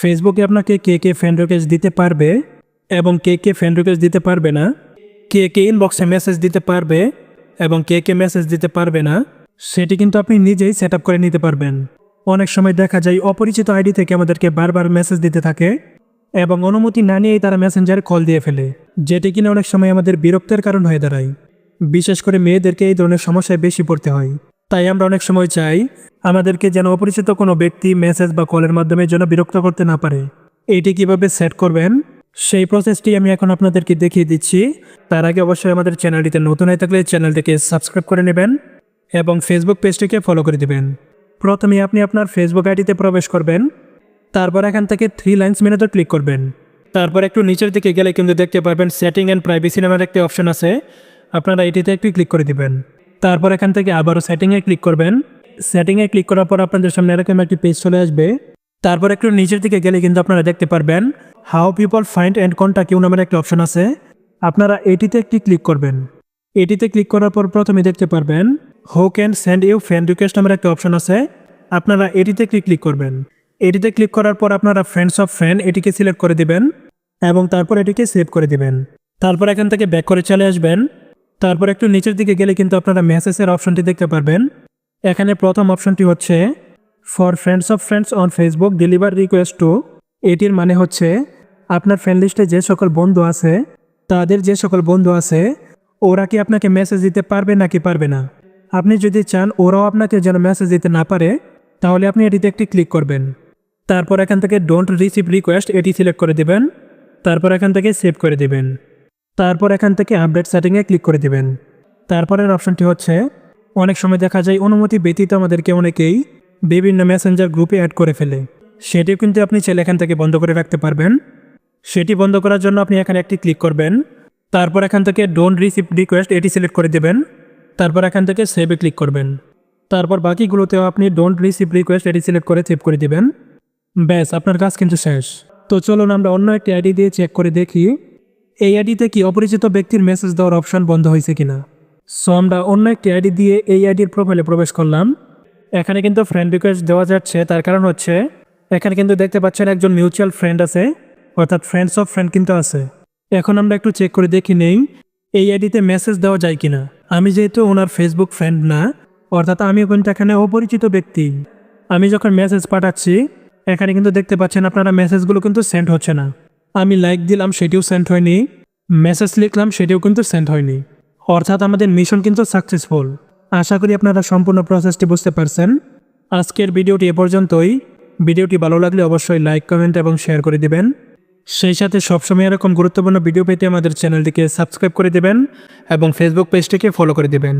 ফেসবুকে আপনাকে কে কে friend request দিতে পারবে এবং কে কে ফ্রেন্ড রিকোয়েস্ট দিতে পারবে না, কে কে ইনবক্সে মেসেজ দিতে পারবে এবং কে কে মেসেজ দিতে পারবে না, সেটি কিন্তু আপনি নিজেই সেট করে নিতে পারবেন। অনেক সময় দেখা যায় অপরিচিত আইডি থেকে আমাদেরকে বারবার মেসেজ দিতে থাকে এবং অনুমতি না নিয়েই তারা মেসেঞ্জারে কল দিয়ে ফেলে, যেটি কিনা অনেক সময় আমাদের বিরক্তের কারণ হয়ে দাঁড়ায়। বিশেষ করে মেয়েদেরকে এই ধরনের সমস্যায় বেশি পড়তে হয়। তাই আমরা অনেক সময় চাই আমাদেরকে যেন অপরিচিত কোনো ব্যক্তি মেসেজ বা কলের মাধ্যমে যেন বিরক্ত করতে না পারে। এইটি কীভাবে সেট করবেন? সেই প্রসেসটি আমি এখন আপনাদেরকে দেখিয়ে দিচ্ছি। তার আগে অবশ্যই আমাদের চ্যানেলটিতে নতুন হয়ে থাকলে চ্যানেলটিকে সাবস্ক্রাইব করে নেবেন এবং ফেসবুক পেজটিকে ফলো করে দেবেন। প্রথমে আপনি আপনার ফেসবুক আইডিতে প্রবেশ করবেন। তারপর এখান থেকে থ্রি লাইন্স মেনুতে ক্লিক করবেন। তারপর একটু নিচের দিকে গেলে কিন্তু দেখতে পারবেন সেটিং অ্যান্ড প্রাইভেসি নামের একটি অপশন আছে। আপনারা এটিতে একটু ক্লিক করে দিবেন। তারপর এখান থেকে আবারও সেটিংয়ে ক্লিক করবেন। সেটিংয়ে ক্লিক করার পর আপনাদের সামনে এরকম একটি পেজ চলে আসবে। তারপর একটু নিচের দিকে গেলে কিন্তু আপনারা দেখতে পারবেন how people find and contact you নামের একটি অপশন আছে। আপনারা এটিতে একটি ক্লিক করবেন। এটিতে ক্লিক করার পর প্রথমে দেখতে পারবেন who can send you friend request নামের একটা অপশন আছে। আপনারা এটিতে ক্লিক ক্লিক করবেন। এটিতে ক্লিক করার পর আপনারা ফ্রেন্ডস অফ ফ্রেন্ড এটিকে সিলেক্ট করে দিবেন এবং তারপর এটিকে সেভ করে দিবেন। তারপর এখান থেকে ব্যাক করে চলে আসবেন। তারপর একটু নিচের দিকে গেলে কিন্তু আপনারা মেসেজের অপশনটি দেখতে পারবেন। এখানে প্রথম অপশনটি হচ্ছে for friends of friends on Facebook deliver request to এটির মানে হচ্ছে, আপনার ফ্রেন্ড লিস্টে যে সকল বন্ধু আছে, তাদের যে সকল বন্ধু আছে, ওরা কি আপনাকে মেসেজ দিতে পারবে নাকি পারবে না? আপনি যদি চান, ওরাও আপনাকে যেন মেসেজ দিতে না পারে, তাহলে আপনি এটিতে একটি ক্লিক করবেন। তারপর এখান থেকে ডোন্ট রিসিভ রিকোয়েস্ট এটি সিলেক্ট করে দেবেন। তারপর এখান থেকে সেভ করে দিবেন। তারপর এখান থেকে আপডেট সেটিংয়ে ক্লিক করে দিবেন। তারপরের অপশনটি হচ্ছে, অনেক সময় দেখা যায় অনুমতি ব্যতীত আমাদেরকে অনেকেই বিভিন্ন মেসেঞ্জার গ্রুপে অ্যাড করে ফেলে। সেটিও কিন্তু আপনি চাইলে এখান থেকে বন্ধ করে রাখতে পারবেন। সেটি বন্ধ করার জন্য আপনি এখানে একটি ক্লিক করবেন। তারপর এখান থেকে ডোন্ট রিসিভ রিকোয়েস্ট এটি সিলেক্ট করে দেবেন। তারপর এখান থেকে সেভে ক্লিক করবেন। তারপর বাকিগুলোতেও আপনি ডোন্ট রিসিভ রিকোয়েস্ট এটি সিলেক্ট করে সেভ করে দেবেন। ব্যাস, আপনার কাজ কিন্তু শেষ। তো চলুন আমরা অন্য একটি আইডি দিয়ে চেক করে দেখি। এই আইডিতে কি অপরিচিত ব্যক্তির মেসেজ দেওয়ার অপশন বন্ধ হয়েছে কিনা? সো আমরা অন্য একটি আইডি দিয়ে এই আইডির প্রোফাইলে প্রবেশ করলাম। এখানে কিন্তু ফ্রেন্ড রিকোয়েস্ট দেওয়া যাচ্ছে, তার কারণ হচ্ছে এখানে কিন্তু দেখতে পাচ্ছেন একজন মিউচুয়াল ফ্রেন্ড আছে, অর্থাৎ ফ্রেন্ডস অফ ফ্রেন্ড কিন্তু আছে। এখন আমরা একটু চেক করে দেখি নেই, এই আইডিতে মেসেজ দেওয়া যায় কিনা। আমি যেহেতু ওনার ফেসবুক ফ্রেন্ড না, অর্থাৎ আমি কিন্তু এখানে অপরিচিত ব্যক্তি। আমি যখন মেসেজ পাঠাচ্ছি, এখানে কিন্তু দেখতে পাচ্ছেন আপনারা মেসেজগুলো কিন্তু সেন্ড হচ্ছে না। আমি লাইক দিলাম সেটিও সেন্ড হয়নি। মেসেজ লিখলাম সেটিও কিন্তু সেন্ড হয়নি। অর্থাৎ আমাদের মিশন কিন্তু সাকসেসফুল আশা করি আপনারা সম্পূর্ণ প্রসেসটি বুঝতে পারছেন। আজকের ভিডিওটি এ পর্যন্তই। ভিডিওটি ভালো লাগলে অবশ্যই লাইক কমেন্ট এবং শেয়ার করে দিবেন। সেই সাথে সবসময় এরকম গুরুত্বপূর্ণ ভিডিও পেতে আমাদের চ্যানেলটিকে সাবস্ক্রাইব করে দেবেন এবং ফেসবুক পেজটিকে ফলো করে দেবেন।